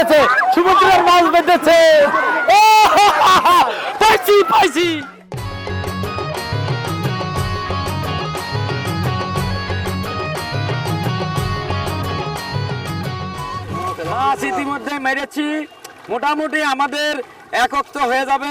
বেঁধেছে সমুদ্রের মাছ বেঁধেছে। পাইছি পাইছি। মাছ ইতিমধ্যে মেরেছি। মোটামুটি আমাদের একক তো হয়ে যাবে।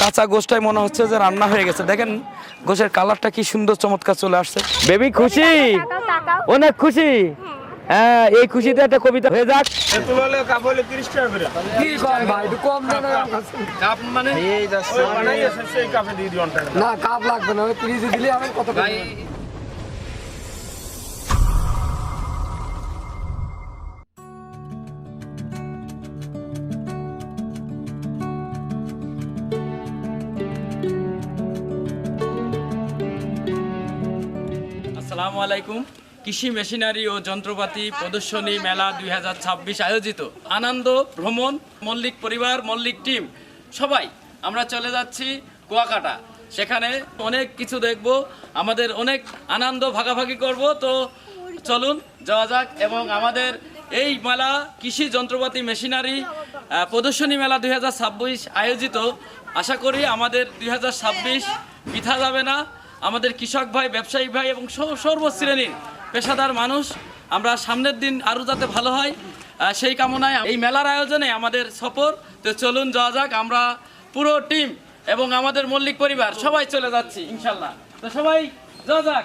কাঁচা গোষ্ঠটাই মনে হচ্ছে যে রান্না হয়ে গেছে। দেখেন গোশের কালারটা কি সুন্দর চমৎকার চলে আসছে। বেবি খুশি? অনেক খুশি? হ্যাঁ এই খুশিতে একটা কবিতা হয়ে যাক। মানে? না কাপ লাগবে না। দিলে আমি কত আসসালামু আলাইকুম। কৃষি মেশিনারি ও যন্ত্রপাতি প্রদর্শনী মেলা দুই হাজার ছাব্বিশ আয়োজিত। আনন্দ, ভ্রমণ, মল্লিক পরিবার, মল্লিক টিম, সবাই। আমরা চলে যাচ্ছি কুয়াকাটা। সেখানে অনেক কিছু দেখব, আমাদের অনেক আনন্দ ভাগাভাগি করব। তো চলুন, যাওয়া যাক এবং আমাদের এই মেলা কৃষি যন্ত্রপাতি মেশিনারি প্রদর্শনী মেলা দুই হাজার ছাব্বিশ আয়োজিত। আশা করি আমাদের দুই বৃথা যাবে না। আমাদের কৃষক ভাই ব্যবসায়িক ভাই এবং সর্বশ্রেণীর পেশাদার মানুষ। আমরা সামনের দিন আরও যাতে ভালো হয় সেই কামনায় এই মেলার আয়োজনে আমাদের সফর। তো চলুন যাওয়া যাক, আমরা পুরো টিম এবং আমাদের মল্লিক পরিবার সবাই চলে যাচ্ছি, ইনশাল্লাহ। তো সবাই যাওয়া যাক।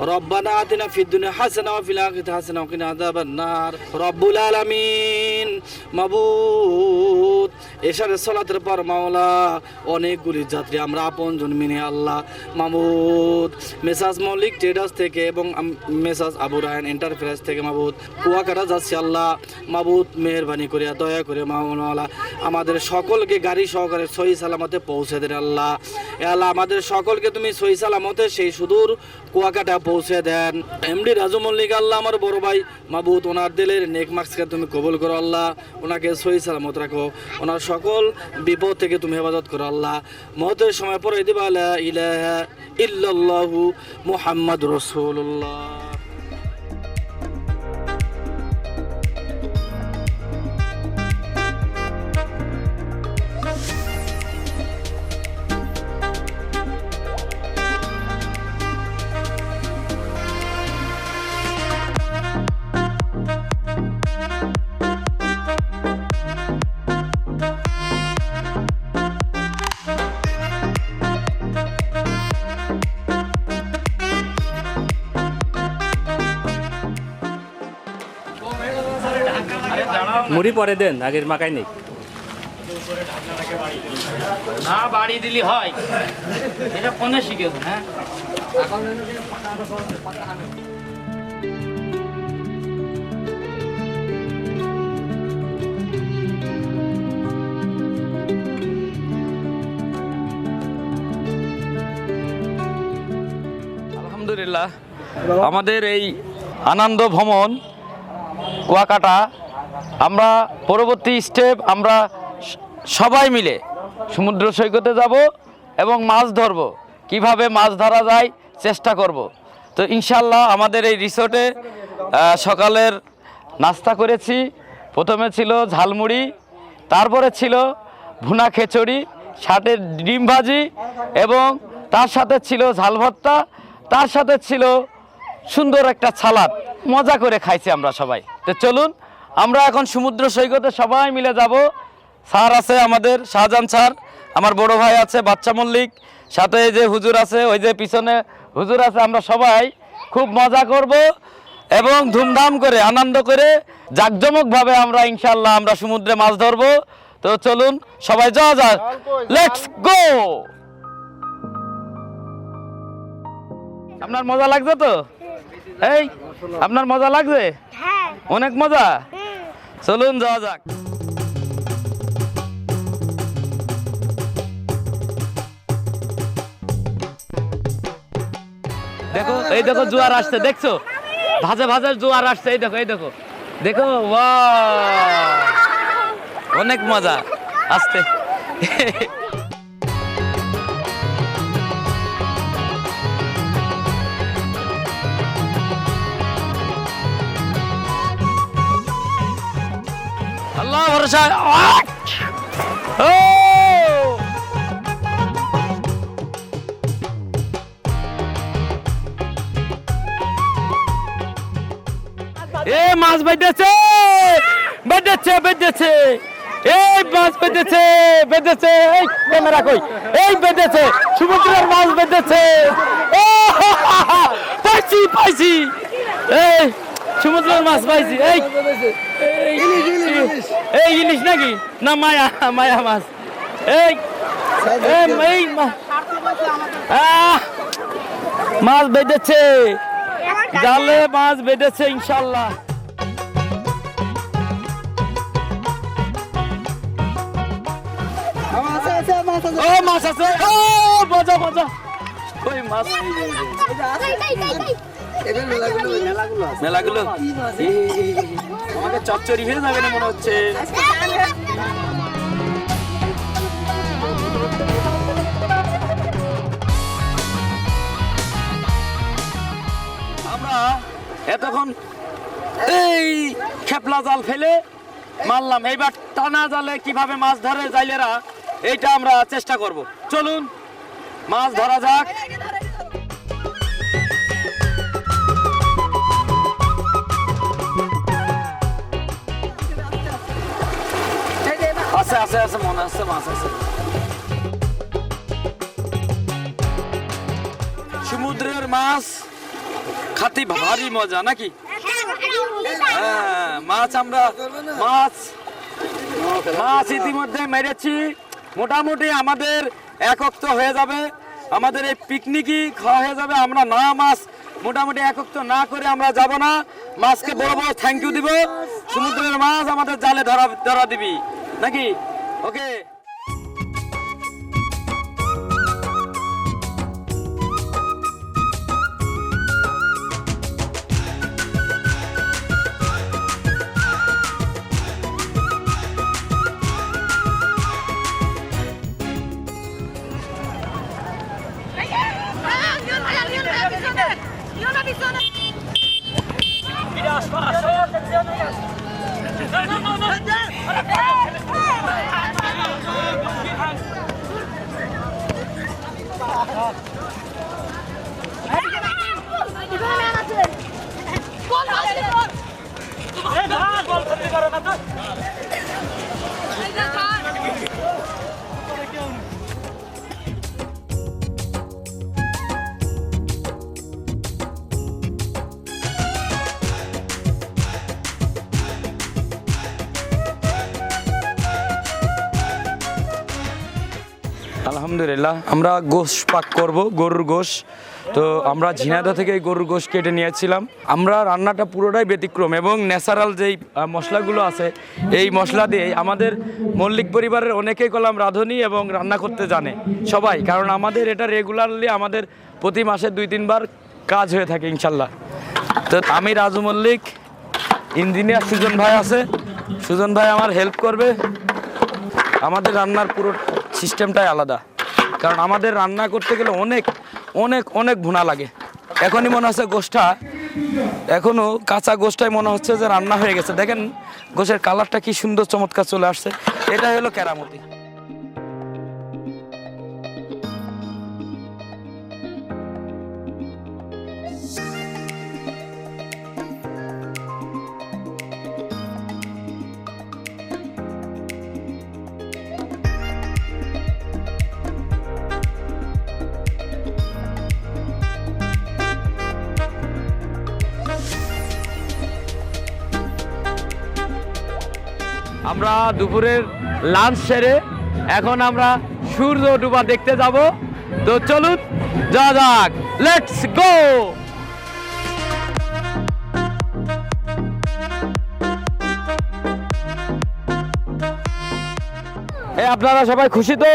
রব্বানা আতিনা ফিদ দুনিয়া হাসানা কিনা আযাবান নার। রব্বুল আলামিন, মাবুদ। পর মাওলা, অনেকগুলি যাত্রী আমরা আপন জন্মিনে আল্লাহ, মাবুদ। মেসাজ মৌলিক ট্রেডার্স থেকে এবং মেসাজ আবু রায়ন এন্টারপ্রাইজ থেকে মাবুদ। কুয়াকাটা যাচ্ছি আল্লাহ, মাবুদ মেহরবানি করিয়া দয়া করে মাওলা আমাদের সকলকে গাড়ি সহকারে সহি সালামতে পৌঁছে দেন আল্লাহ। আল্লাহ, আমাদের সকলকে তুমি সহি সালামতে সেই সুদূর কুয়াকাটা পৌঁছে দেন। এমডি রাজু মল্লিক, আল্লাহ আমার বড় ভাই। মাবুদ, ওনার দিলের নেক মার্কসকে তুমি কবল করো আল্লাহ। ওনাকে সহি সালামত রাখো। ওনার সকল বিপদ থেকে তুমি হেফাজত করো আল্লাহ। মহতের সময় পরে দিবা আল্লাহ ইলাহা ইল্লাল্লাহু মুহাম্মদ রাসূলুল্লাহ। মুড়ি পরে দেন, আগের মাকাই নেই না, বাড়ি দিলি হয়। এটা ফোনে শিখেছ হ্যাঁ। আলহামদুলিল্লাহ। আমাদের এই আনন্দ ভ্রমণ কুয়াকাটা আমরা পরবর্তী স্টেপ আমরা সবাই মিলে সমুদ্র সৈকতে যাব এবং মাছ ধরব। কীভাবে মাছ ধরা যায় চেষ্টা করব। তো ইনশাল্লাহ আমাদের এই রিসোর্টে সকালের নাস্তা করেছি। প্রথমে ছিল ঝালমুড়ি, তারপরে ছিল ভুনা খিচুড়ি, সাথে ডিম ভাজি এবং তার সাথে ছিল ঝাল ভর্তা, তার সাথে ছিল সুন্দর একটা সালাদ। মজা করে খাইছি আমরা সবাই। তো চলুন আমরা এখন সমুদ্র সৈকতে সবাই মিলে যাব। স্যার আছে আমাদের শাহজাহান স্যার আমার বড় ভাই আছে বাচ্চা মল্লিক সাথে এই যে হুজুর আছে ওই যে পিছনে হুজুর আছে আমরা সবাই খুব মজা করব এবং ধুমধাম করে আনন্দ করে জাঁকজমকভাবে আমরা ইনশাল্লাহ আমরা সমুদ্রে মাছ ধরবো। তো চলুন সবাই যাওয়া যাক। লেটস গো আপনার মজা লাগছে তো? এই আপনার মজা লাগছে? হ্যাঁ। অনেক মজা? চলুন যাওয়া যাক দেখো এই দেখো জোয়ার আসছে দেখছ ভাজে ভাজে জোয়ার আসছে এই দেখো এই দেখো দেখো অনেক মজা আসতে আহ! ও এ মাছ বেঁধেছে! বেঁধেছে বেঁধেছে! এই মাছ বেঁধেছে বেঁধেছে! এই ক্যামেরা কই? এই বেঁধেছে! সমুদ্রের মাছ বেঁধেছে! ও পাইছি পাইছি! এই সমুদ্রের মাছ পাইছি এই। এই- এই ইলিশ। নাকি? না মায়া মায়া মাছ। এই এই মাছ বেঁধেছে। জালে মাছ বেঁধেছে ইনশাল্লাহ। ও মাছ আছে। ও মজা মজা। ওই মাছ। মেলাগুলো এ, আমাকে চচ্চড়ি হয়ে যাবে না মনে হচ্ছে? আমরা এতক্ষণ এই খেপলা জাল ফেলে মারলাম। এইবার টানা জালে কীভাবে মাছ ধরে জাইলেরা এইটা আমরা চেষ্টা করব। চলুন মাছ ধরা যাক। আছে মনে আছে মাছ সমুদ্রের মাছ খাতি ভারী মজা নাকি মাছ আমরা মাছ মাছ ইতিমধ্যে মেরেছি। মোটামুটি আমাদের একক তো হয়ে যাবে। আমাদের এই পিকনিকই খাওয়া হয়ে যাবে। আমরা না মাছ মোটামুটি একক তো না করে আমরা যাব না। মাছকে বড় বড় থ্যাংক ইউ দিব। সমুদ্রের মাছ আমাদের জালে ধরা ধরা দিবি। নাকি? Ok. No. আলহামদুলিল্লাহ আমরা গোশ পাক করব গরুর গোশ। তো আমরা ঝিনাইদহ থেকে এই গরুর গোশ কেটে নিয়েছিলাম। আমরা রান্নাটা পুরোটাই ব্যতিক্রম এবং ন্যাচারাল যেই মশলাগুলো আছে, এই মশলা দিয়ে আমাদের মল্লিক পরিবারের অনেকেই কলাম রাঁধুনি এবং রান্না করতে জানে সবাই, কারণ আমাদের এটা রেগুলারলি আমাদের প্রতি মাসে দুই, তিনবার কাজ হয়ে থাকে ইনশাল্লাহ। তো আমি রাজু মল্লিক, ইঞ্জিনিয়ার সুজন ভাই আছে। সুজন ভাই আমার হেল্প করবে। আমাদের রান্নার পুরো সিস্টেমটাই আলাদা। কারণ আমাদের রান্না করতে গেলে অনেক অনেক অনেক ভুনা লাগে। এখনই মনে হচ্ছে গোষ্ঠা। এখনও কাঁচা গোষ্ঠায় মনে হচ্ছে যে রান্না হয়ে গেছে। দেখেন গোষের কালারটা কি সুন্দর চমৎকার চলে আসছে। এটা হলো কেরামতি। আমরা দুপুরের লাঞ্চ সেরে এখন আমরা সূর্য ডুবা দেখতে যাব। তো চলুন যা যাক। লেটস গো এ, আপনারা সবাই খুশি তো?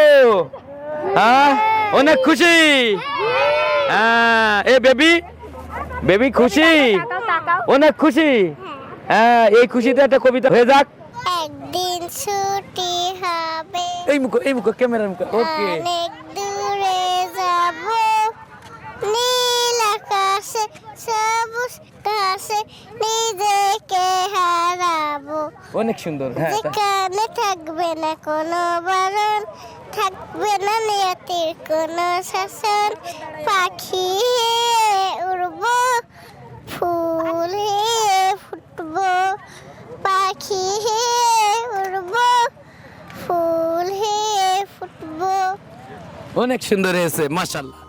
হ্যাঁ? অনেক খুশি? হ্যাঁ। এ, বেবি? বেবি খুশি? অনেক খুশি? হ্যাঁ এই খুশিতে একটা কবিতা হয়ে যাক। ছুটি হবে। এই মুখো এই মুখো ক্যামেরা মুখো ওকে। অনেক দূরে যাব। নীল আকাশে সবুজ ঘাসে নিজেকে হারাবো। অনেক সুন্দর হ্যাঁ যেখানে থাকবে না কোনো বারণ থাকবে না নিয়তির কোনো শাসন। পাখি উড়বো ফুল ফুটবো পাখি ফুল হয়ে ফুটবো। অনেক সুন্দর হয়েছে মাশাল্লাহ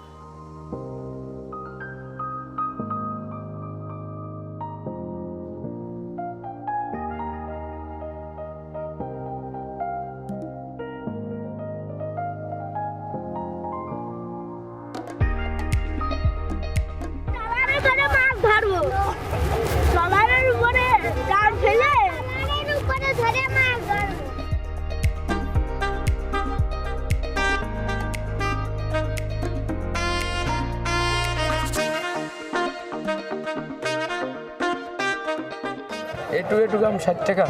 এটু এটু দাম ষাট টাকা।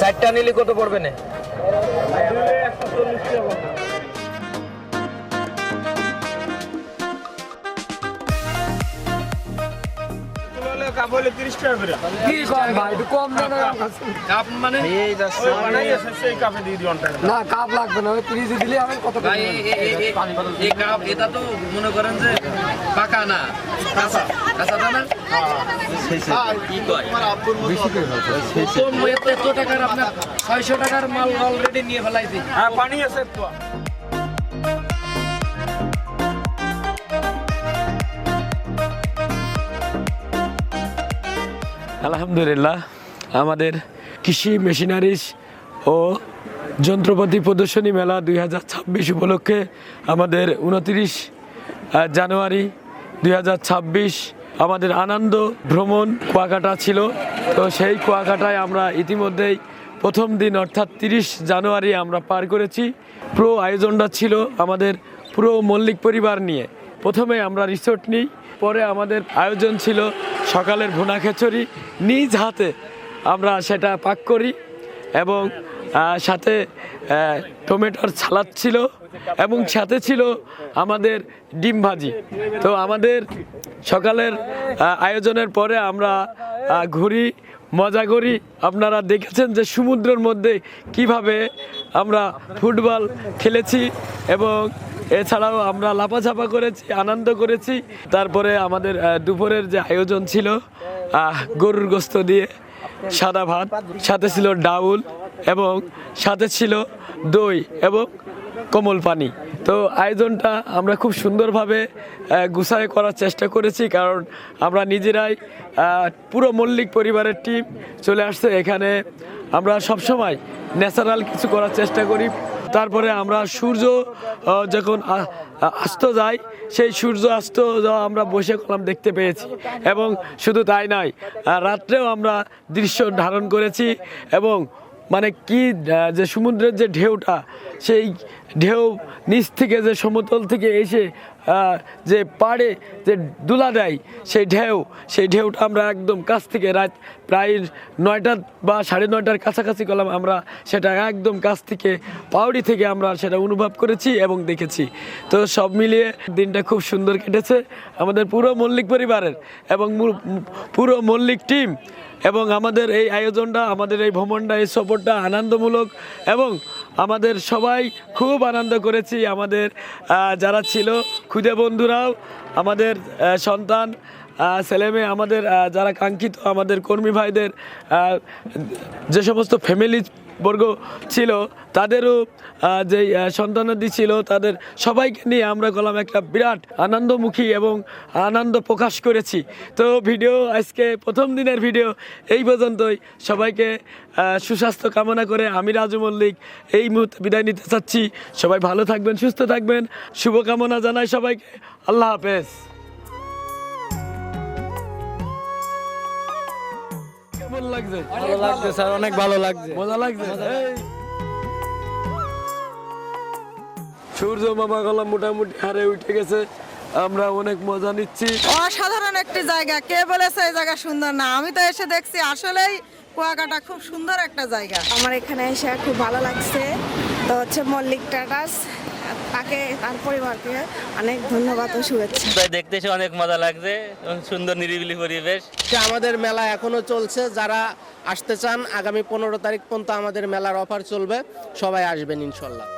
চারটা নিলে কত পড়বে না? কাপ হলে তিরিশ টাকা করে কি কম ভাই একটু কম দেন কাপ মানে না কাপ লাগবে না। ওই তিরিশ দিলে আমি কত এই কাপ এটা তো মনে করেন যে পাকা না। কাঁচা কাঁচা দানা কি কয় কম এত এত টাকার আপনার ছয়শো টাকার মাল অলরেডি নিয়ে ফেলাইছি হ্যাঁ পানি আছে আলহামদুলিল্লাহ আমাদের কৃষি মেশিনারিজ ও যন্ত্রপাতি প্রদর্শনী মেলা দুই হাজার ছাব্বিশ উপলক্ষে আমাদের উনত্রিশ জানুয়ারি দুই হাজার ছাব্বিশ আমাদের আনন্দ ভ্রমণ কুয়াকাটা ছিল। তো সেই কুয়াকাটায় আমরা ইতিমধ্যেই প্রথম দিন, অর্থাৎ তিরিশ জানুয়ারি আমরা পার করেছি। পুরো আয়োজনটা ছিল আমাদের পুরো মল্লিক পরিবার নিয়ে। প্রথমে আমরা রিসোর্ট নিই, পরে আমাদের আয়োজন ছিল সকালের ভুনা খিচুড়ি। নিজ হাতে আমরা সেটা পাক করি এবং সাথে টমেটোর সালাদ ছিল এবং সাথে ছিল আমাদের ডিম ভাজি। তো আমাদের সকালের আয়োজনের পরে আমরা ঘুরি, মজা করি। আপনারা দেখেছেন যে সমুদ্রের মধ্যে কীভাবে আমরা ফুটবল খেলেছি এবং এছাড়াও আমরা লাপাঝাপা করেছি, আনন্দ করেছি। তারপরে আমাদের দুপুরের যে আয়োজন ছিল গরুর গোস্ত দিয়ে সাদা ভাত, সাথে ছিল ডাউল। এবং সাথে ছিল দই এবং কমল পানি। তো আয়োজনটা আমরা খুব সুন্দরভাবে গুছায় করার চেষ্টা করেছি কারণ আমরা নিজেরাই পুরো মল্লিক পরিবারের টিম চলে আসছে এখানে। আমরা সবসময় ন্যাচারাল কিছু করার চেষ্টা করি। তারপরে আমরা সূর্য যখন আস্ত যায়, সেই সূর্য যাওয়া আমরা বসে কলাম দেখতে পেয়েছি এবং শুধু তাই নয় রাত্রেও আমরা দৃশ্য ধারণ করেছি এবং মানে কি যে সমুদ্রের যে ঢেউটা, সেই ঢেউ নিচ থেকে যে সমতল থেকে এসে যে পাড়ে যে দুলা দেয়, সেই ঢেউ, সেই ঢেউটা আমরা একদম কাছ থেকে রাত প্রায় নয়টা বা সাড়ে নয়টার কাছাকাছি করলাম আমরা। সেটা একদম কাছ থেকে পাউড়ি থেকে আমরা সেটা অনুভব করেছি এবং দেখেছি। তো সব মিলিয়ে দিনটা খুব সুন্দর কেটেছে। আমাদের পুরো মল্লিক পরিবারের এবং পুরো মল্লিক টিম এবং আমাদের এই আয়োজনটা, আমাদের এই ভ্রমণটা, এই সফরটা আনন্দমূলক এবং আমাদের সবাই খুব আনন্দ করেছি। আমাদের যারা ছিল, খুদে বন্ধুরাও, আমাদের সন্তান ছেলেমেয়ে, আমাদের যারা কাঙ্ক্ষিত, আমাদের কর্মী ভাইদের যে সমস্ত ফ্যামিলি বর্গ ছিল, তাদেরও যে সন্তানাদি ছিল, তাদের সবাইকে নিয়ে আমরা করলাম একটা বিরাট আনন্দমুখী এবং আনন্দ প্রকাশ করেছি। তো ভিডিও, আজকে প্রথম দিনের ভিডিও, এই পর্যন্তই। সবাইকে সুস্বাস্থ্য কামনা করে আমি রাজু মল্লিক এই মুহূর্তে বিদায় নিতে চাচ্ছি। সবাই ভালো থাকবেন, সুস্থ থাকবেন। শুভকামনা জানাই সবাইকে। আল্লাহ হাফেজ। লাগছে? ভালো লাগছে স্যার অনেক ভালো লাগছে। মজা লাগছে? সূর্য মামা গলা মোটামুটি হারে উঠে গেছে। আমরা অনেক মজা নিচ্ছি। অসাধারণ একটি জায়গা। কে বলেছে এই জায়গা সুন্দর না? আমি তো এসে দেখছি আসলেই কুয়াকাটা খুব সুন্দর একটা জায়গা। আমার এখানে এসে খুব ভালো লাগছে। তো হচ্ছে মল্লিক টাটাস। তাকে তার পরিবারকে অনেক ধন্যবাদ ও শুভেচ্ছা। তাই দেখতে এসে অনেক মজা লাগছে সুন্দর নিরিবিলি পরিবেশ। আমাদের মেলা এখনও চলছে যারা আসতে চান আগামী পনেরো তারিখ পর্যন্ত আমাদের মেলার অফার চলবে সবাই আসবেন ইনশাল্লাহ।